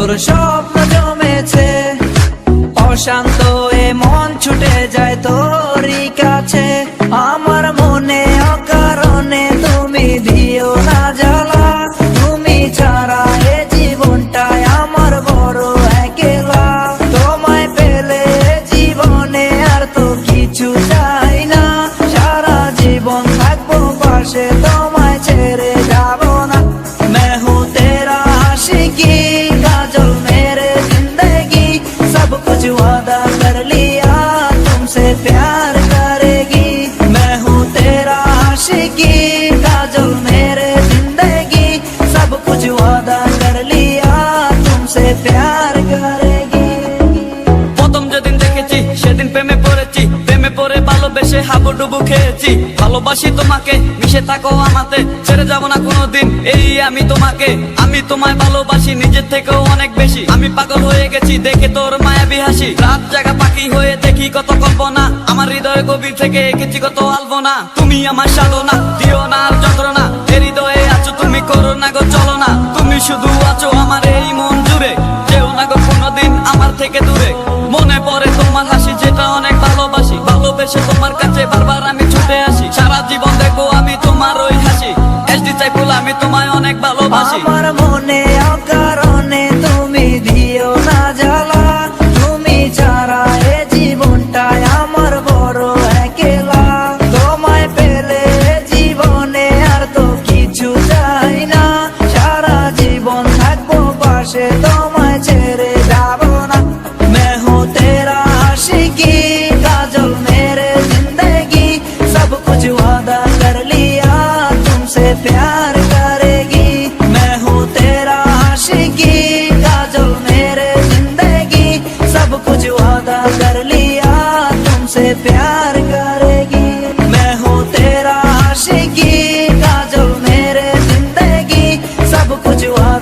তোর স্বপ্ন জমেছে। অশান্ত এ মন ছুটে যায় তোরই কাছে। আমার মনে হাবুডুবু খেয়েছি। ভালোবাসি তোমাকে, মিশে থাকো আমাতে। ছেড়ে যাব না কোনোদিন, এই আমি তোমাকে। আমি তোমায় ভালোবাসি, নিজের থেকেও অনেক বেশি। আমি পাগল হয়ে গেছি, দেখে তোর মায়াবী হাসি। রাত জায়গা পাখি হয়ে দেখি কত কল্পনা। আমার হৃদয় গভীর থেকে এঁকেছি কত আলপনা। তুমি আমার সাধনা, দিও না আর যন্ত্রণা। আমার মনে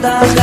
나.